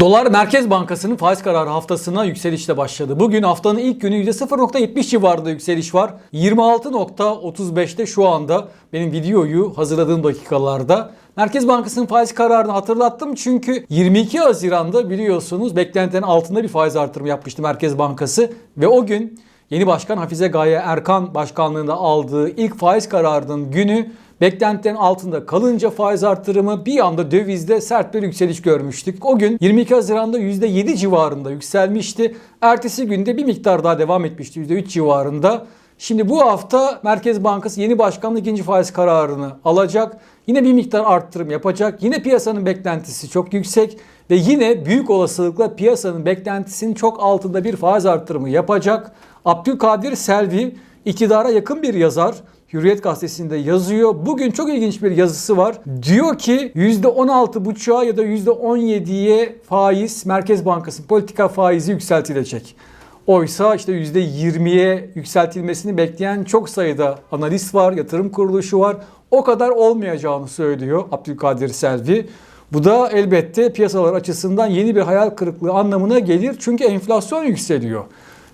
Dolar Merkez Bankası'nın faiz kararı haftasına yükselişle başladı. Bugün haftanın ilk günü %0.70 civarında yükseliş var. 26.35'te şu anda benim videoyu hazırladığım dakikalarda. Merkez Bankası'nın faiz kararını hatırlattım çünkü 22 Haziran'da biliyorsunuz beklentilerin altında bir faiz artırımı yapmıştı Merkez Bankası ve o gün yeni başkan Hafize Gaye Erkan başkanlığında aldığı ilk faiz kararının günü Beklentilerin altında kalınca faiz artırımı bir anda dövizde sert bir yükseliş görmüştük. O gün 22 Haziran'da %7 civarında yükselmişti. Ertesi günde bir miktar daha devam etmişti %3 civarında. Şimdi bu hafta Merkez Bankası yeni başkanın ikinci faiz kararını alacak. Yine bir miktar arttırım yapacak. Yine piyasanın beklentisi çok yüksek ve yine büyük olasılıkla piyasanın beklentisinin çok altında bir faiz artırımı yapacak. Abdülkadir Selvi iktidara yakın bir yazar. Hürriyet gazetesinde yazıyor. Bugün çok ilginç bir yazısı var. Diyor ki %16,5'a ya da %17'ye faiz Merkez Bankası politika faizi yükseltilecek. Oysa işte %20'ye yükseltilmesini bekleyen çok sayıda analist var, yatırım kuruluşu var. O kadar olmayacağını söylüyor Abdülkadir Selvi. Bu da elbette piyasalar açısından yeni bir hayal kırıklığı anlamına gelir. Çünkü enflasyon yükseliyor.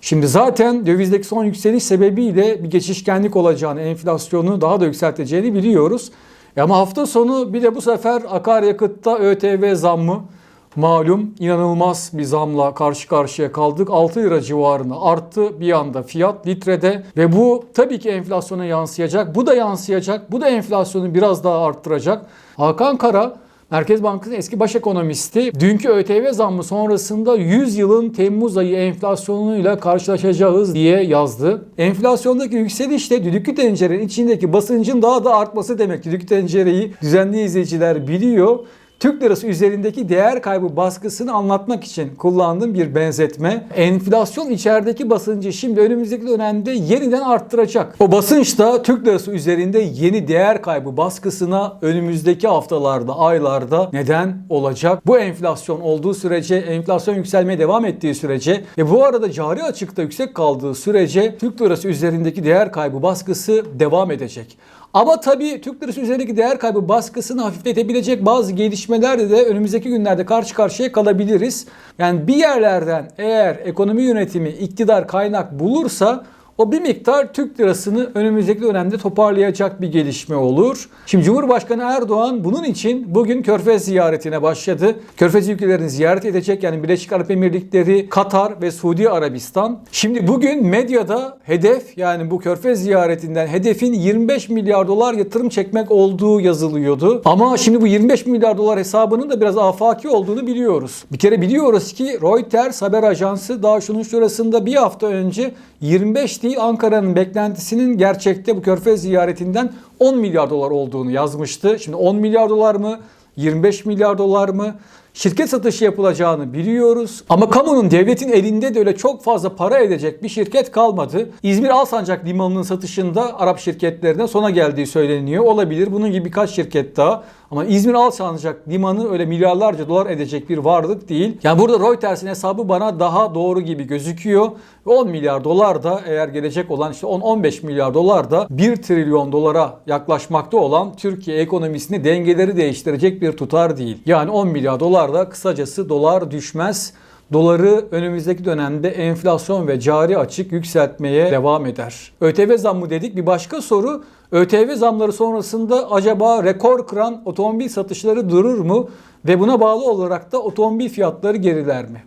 Şimdi zaten dövizdeki son yükseliş sebebiyle bir geçişkenlik olacağını, enflasyonu daha da yükselteceğini biliyoruz. E ama hafta sonu bir de bu sefer akaryakıtta ÖTV zammı malum inanılmaz bir zamla karşı karşıya kaldık. 6 lira civarına arttı bir anda fiyat litrede ve bu tabii ki enflasyona yansıyacak. Bu da yansıyacak. Bu da enflasyonu biraz daha arttıracak. Hakan Kara Merkez Bankası'nın eski baş ekonomisti dünkü ÖTV zammı sonrasında 100 yılın Temmuz ayı enflasyonuyla karşılaşacağız diye yazdı. Enflasyondaki yükseliş de düdüklü tencerenin içindeki basıncın daha da artması demek. Düdüklü tencereyi düzenli izleyiciler biliyor. Türk lirası üzerindeki değer kaybı baskısını anlatmak için kullandığım bir benzetme. Enflasyon içerideki basıncı şimdi önümüzdeki dönemde yeniden arttıracak. O basınç da Türk lirası üzerinde yeni değer kaybı baskısına önümüzdeki haftalarda, aylarda neden olacak? Bu enflasyon olduğu sürece, enflasyon yükselmeye devam ettiği sürece ve bu arada cari açıkta yüksek kaldığı sürece Türk lirası üzerindeki değer kaybı baskısı devam edecek. Ama tabii Türk lirası üzerindeki değer kaybı baskısını hafifletebilecek bazı gelişmelerle de önümüzdeki günlerde karşı karşıya kalabiliriz. Yani bir yerlerden eğer ekonomi yönetimi iktidar kaynak bulursa o bir miktar Türk lirasını önümüzdeki dönemde toparlayacak bir gelişme olur. Şimdi Cumhurbaşkanı Erdoğan bunun için bugün Körfez ziyaretine başladı. Körfez ülkelerini ziyaret edecek yani Birleşik Arap Emirlikleri, Katar ve Suudi Arabistan. Şimdi bugün medyada hedef yani bu Körfez ziyaretinden hedefin 25 milyar dolar yatırım çekmek olduğu yazılıyordu. Ama şimdi bu 25 milyar dolar hesabının da biraz afaki olduğunu biliyoruz. Bir kere biliyoruz ki Reuters haber ajansı daha şunun şurasında bir hafta önce 25 değil Ankara'nın beklentisinin gerçekte bu körfez ziyaretinden 10 milyar dolar olduğunu yazmıştı. Şimdi 10 milyar dolar mı? 25 milyar dolar mı? Şirket satışı yapılacağını biliyoruz. Ama kamunun devletin elinde de öyle çok fazla para edecek bir şirket kalmadı. İzmir Alsancak Limanı'nın satışında Arap şirketlerine sona geldiği söyleniyor. Olabilir. Bunun gibi birkaç şirket daha. Ama İzmir Alsancak Limanı öyle milyarlarca dolar edecek bir varlık değil. Yani burada Reuters'in hesabı bana daha doğru gibi gözüküyor. 10 milyar dolar da eğer gelecek olan işte 10-15 milyar dolar da 1 trilyon dolara yaklaşmakta olan Türkiye ekonomisini dengeleri değiştirecek bir tutar değil. Yani 10 milyar dolar da kısacası dolar düşmez. Doları önümüzdeki dönemde enflasyon ve cari açık yükseltmeye devam eder. ÖTV zammı dedik. Bir başka soru ÖTV zamları sonrasında acaba rekor kıran otomobil satışları durur mu? Ve buna bağlı olarak da otomobil fiyatları geriler mi?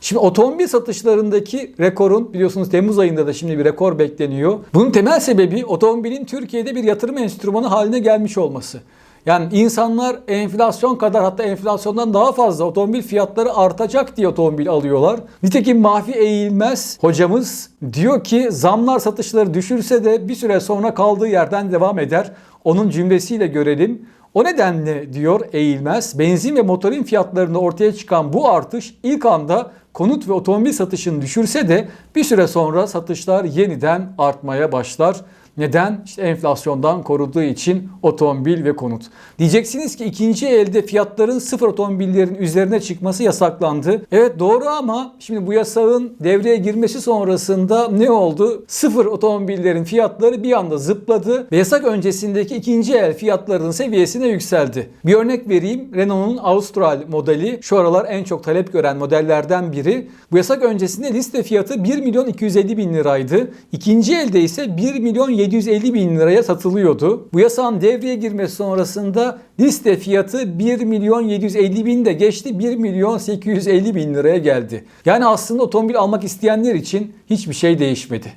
Şimdi otomobil satışlarındaki rekorun biliyorsunuz Temmuz ayında da şimdi bir rekor bekleniyor. Bunun temel sebebi otomobilin Türkiye'de bir yatırım enstrümanı haline gelmiş olması. Yani insanlar enflasyon kadar hatta enflasyondan daha fazla otomobil fiyatları artacak diye otomobil alıyorlar. Nitekim Mahfi Eğilmez hocamız diyor ki zamlar satışları düşürse de bir süre sonra kaldığı yerden devam eder. Onun cümlesiyle görelim. O nedenle diyor Eğilmez, benzin ve motorin fiyatlarında ortaya çıkan bu artış ilk anda konut ve otomobil satışını düşürse de bir süre sonra satışlar yeniden artmaya başlar. Neden? İşte enflasyondan koruduğu için otomobil ve konut. Diyeceksiniz ki ikinci elde fiyatların sıfır otomobillerin üzerine çıkması yasaklandı. Evet doğru ama şimdi bu yasağın devreye girmesi sonrasında ne oldu? Sıfır otomobillerin fiyatları bir anda zıpladı ve yasak öncesindeki ikinci el fiyatlarının seviyesine yükseldi. Bir örnek vereyim. Renault'un Austral modeli şu aralar en çok talep gören modellerden biri. Bu yasak öncesinde liste fiyatı 1 milyon 250 bin liraydı. İkinci elde ise 1 milyon 750 bin liraya satılıyordu. Bu yasağın devreye girmesi sonrasında liste fiyatı 1 milyon 750 bin de geçti 1 milyon 850 bin liraya geldi. Yani aslında otomobil almak isteyenler için hiçbir şey değişmedi.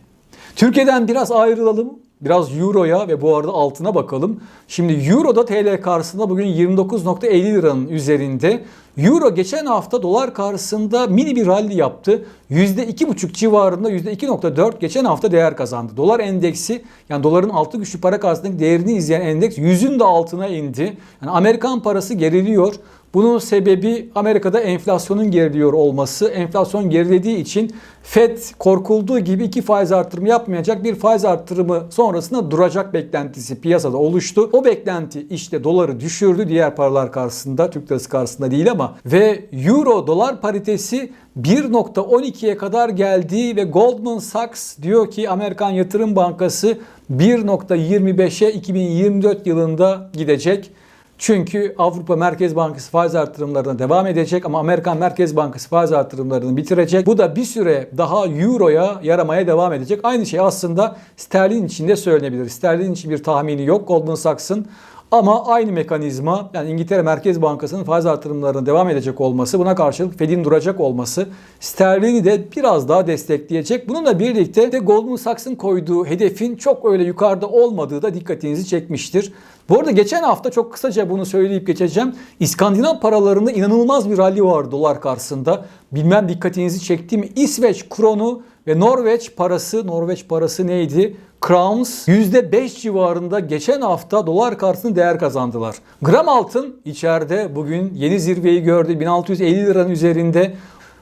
Türkiye'den biraz ayrılalım. Biraz Euro'ya ve bu arada altına bakalım. Şimdi Euro'da TL karşısında bugün 29.50 liranın üzerinde. Euro geçen hafta dolar karşısında mini bir rally yaptı. %2,5 civarında %2,4 geçen hafta değer kazandı. Dolar endeksi yani doların altı güçlü para karşısındaki değerini izleyen endeks 100'ün de altına indi. Yani Amerikan parası geriliyor. Bunun sebebi Amerika'da enflasyonun geriliyor olması. Enflasyon gerilediği için FED korkulduğu gibi iki faiz artırımı yapmayacak. Bir faiz artırımı sonrasında duracak beklentisi piyasada oluştu. O beklenti işte doları düşürdü diğer paralar karşısında. Türk lirası karşısında değil ama. Ve euro dolar paritesi 1.12'ye kadar geldi ve Goldman Sachs diyor ki Amerikan Yatırım Bankası 1.25'e 2024 yılında gidecek. Çünkü Avrupa Merkez Bankası faiz artırımlarına devam edecek ama Amerikan Merkez Bankası faiz artırımlarını bitirecek. Bu da bir süre daha Euro'ya yaramaya devam edecek. Aynı şey aslında sterlin için de söylenebilir. Sterlin için bir tahmini yok Goldman Sachs'ın. Ama aynı mekanizma yani İngiltere Merkez Bankası'nın faiz artırımlarına devam edecek olması, buna karşılık Fed'in duracak olması sterlini de biraz daha destekleyecek. Bununla birlikte de Goldman Sachs'ın koyduğu hedefin çok öyle yukarıda olmadığı da dikkatinizi çekmiştir. Bu arada geçen hafta çok kısaca bunu söyleyip geçeceğim. İskandinav paralarında inanılmaz bir rally vardı dolar karşısında. Bilmem dikkatinizi çekti mi? İsveç kronu ve Norveç parası, Norveç parası neydi? Crowns %5 civarında geçen hafta dolar karşısında değer kazandılar. Gram altın içeride bugün yeni zirveyi gördü. 1650 liranın üzerinde.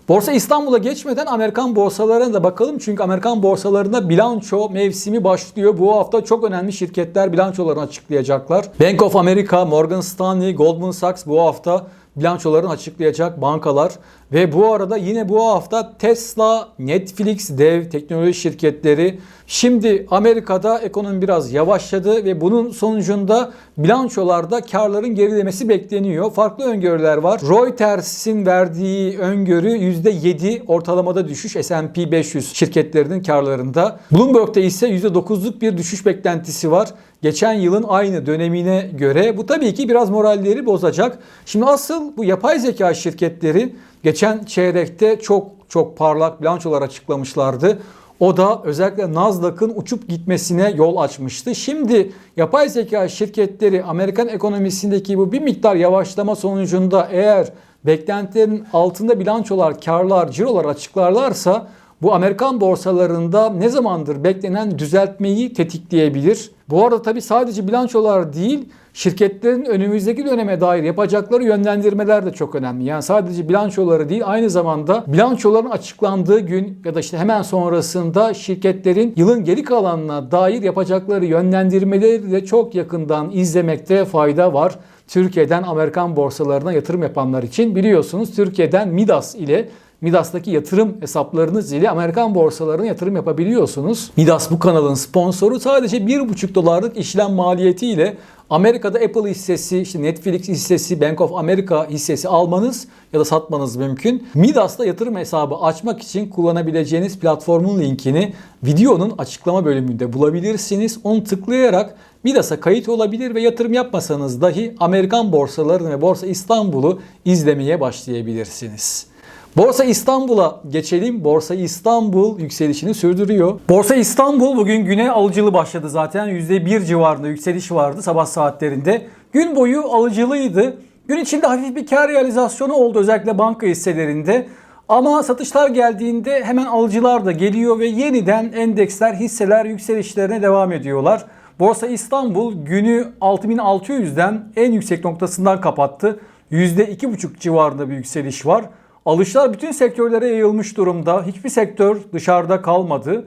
Borsa İstanbul'a geçmeden Amerikan borsalarına da bakalım. Çünkü Amerikan borsalarında bilanço mevsimi başlıyor. Bu hafta çok önemli şirketler bilançolarını açıklayacaklar. Bank of America, Morgan Stanley, Goldman Sachs bu hafta bilançolarını açıklayacak bankalar. Ve bu arada yine bu hafta Tesla, Netflix, dev teknoloji şirketleri. Şimdi Amerika'da ekonomi biraz yavaşladı ve bunun sonucunda bilançolarda karların gerilemesi bekleniyor. Farklı öngörüler var. Reuters'in verdiği öngörü %7 ortalamada düşüş S&P 500 şirketlerinin karlarında. Bloomberg'de ise %9'luk bir düşüş beklentisi var. Geçen yılın aynı dönemine göre bu tabii ki biraz moralleri bozacak. Şimdi asıl bu yapay zeka şirketleri geçen çeyrekte çok çok parlak bilançolar açıklamışlardı. O da özellikle Nasdaq'ın uçup gitmesine yol açmıştı. Şimdi yapay zeka şirketleri Amerikan ekonomisindeki bu bir miktar yavaşlama sonucunda eğer beklentilerin altında bilançolar, karlar, cirolar açıklarlarsa bu Amerikan borsalarında ne zamandır beklenen düzeltmeyi tetikleyebilir. Bu arada tabi sadece bilançolar değil, şirketlerin önümüzdeki döneme dair yapacakları yönlendirmeler de çok önemli. Yani sadece bilançoları değil aynı zamanda bilançoların açıklandığı gün ya da işte hemen sonrasında şirketlerin yılın geri kalanına dair yapacakları yönlendirmeleri de çok yakından izlemekte fayda var. Türkiye'den Amerikan borsalarına yatırım yapanlar için biliyorsunuz Türkiye'den Midas ile Midas'taki yatırım hesaplarınız ile Amerikan borsalarına yatırım yapabiliyorsunuz. Midas bu kanalın sponsoru sadece 1,5 dolarlık işlem maliyeti ile Amerika'da Apple hissesi, işte Netflix hissesi, Bank of America hissesi almanız ya da satmanız mümkün. Midas'ta yatırım hesabı açmak için kullanabileceğiniz platformun linkini videonun açıklama bölümünde bulabilirsiniz. Onu tıklayarak Midas'a kayıt olabilir ve yatırım yapmasanız dahi Amerikan borsalarını ve Borsa İstanbul'u izlemeye başlayabilirsiniz. Borsa İstanbul'a geçelim. Borsa İstanbul yükselişini sürdürüyor. Borsa İstanbul bugün güne alıcılı başladı zaten. %1 civarında yükseliş vardı sabah saatlerinde. Gün boyu alıcılıydı. Gün içinde hafif bir kar realizasyonu oldu özellikle banka hisselerinde. Ama satışlar geldiğinde hemen alıcılar da geliyor ve yeniden endeksler, hisseler yükselişlerine devam ediyorlar. Borsa İstanbul günü 6600'den en yüksek noktasından kapattı. %2,5 civarında bir yükseliş var. Alışlar bütün sektörlere yayılmış durumda. Hiçbir sektör dışarıda kalmadı.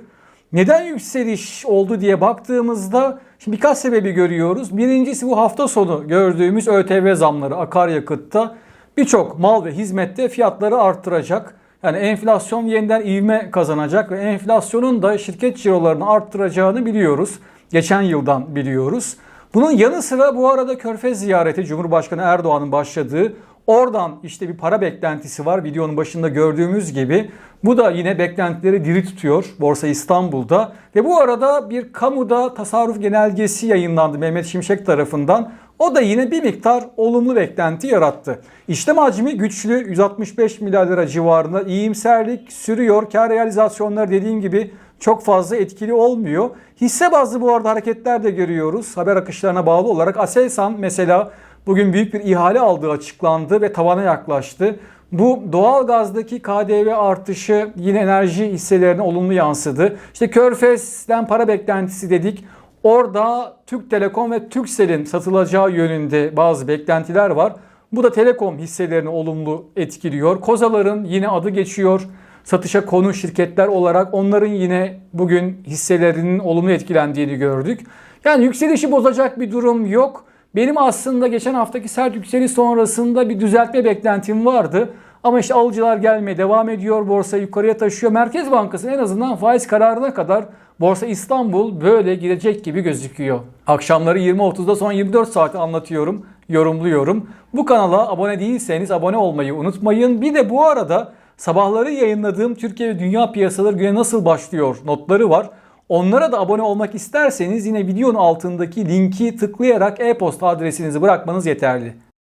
Neden yükseliş oldu diye baktığımızda şimdi birkaç sebebi görüyoruz. Birincisi bu hafta sonu gördüğümüz ÖTV zamları akaryakıtta birçok mal ve hizmette fiyatları arttıracak. Yani enflasyon yeniden ivme kazanacak ve enflasyonun da şirket cirolarını arttıracağını biliyoruz. Geçen yıldan biliyoruz. Bunun yanı sıra bu arada Körfez ziyareti Cumhurbaşkanı Erdoğan'ın başladığı oradan işte bir para beklentisi var videonun başında gördüğümüz gibi. Bu da yine beklentileri diri tutuyor Borsa İstanbul'da. Ve bu arada bir kamuda tasarruf genelgesi yayınlandı Mehmet Şimşek tarafından. O da yine bir miktar olumlu beklenti yarattı. İşlem hacmi güçlü 165 milyar lira civarında iyimserlik sürüyor. Kar realizasyonları dediğim gibi çok fazla etkili olmuyor. Hisse bazlı bu arada hareketler de görüyoruz. Haber akışlarına bağlı olarak Aselsan mesela bugün büyük bir ihale aldığı açıklandı ve tavana yaklaştı. Bu doğal gazdaki KDV artışı yine enerji hisselerine olumlu yansıdı. İşte Körfez'den para beklentisi dedik. Orada Türk Telekom ve Turkcell'in satılacağı yönünde bazı beklentiler var. Bu da Telekom hisselerini olumlu etkiliyor. Kozaların yine adı geçiyor. Satışa konu şirketler olarak onların yine bugün hisselerinin olumlu etkilendiğini gördük. Yani yükselişi bozacak bir durum yok. Benim aslında geçen haftaki sert yükseliş sonrasında bir düzeltme beklentim vardı. Ama işte alıcılar gelmeye devam ediyor. Borsa yukarıya taşıyor. Merkez Bankası en azından faiz kararına kadar Borsa İstanbul böyle gidecek gibi gözüküyor. Akşamları 20.30'da son 24 saati anlatıyorum, yorumluyorum. Bu kanala abone değilseniz abone olmayı unutmayın. Bir de bu arada sabahları yayınladığım Türkiye ve Dünya Piyasaları güne nasıl başlıyor notları var. Onlara da abone olmak isterseniz yine videonun altındaki linki tıklayarak e-posta adresinizi bırakmanız yeterli.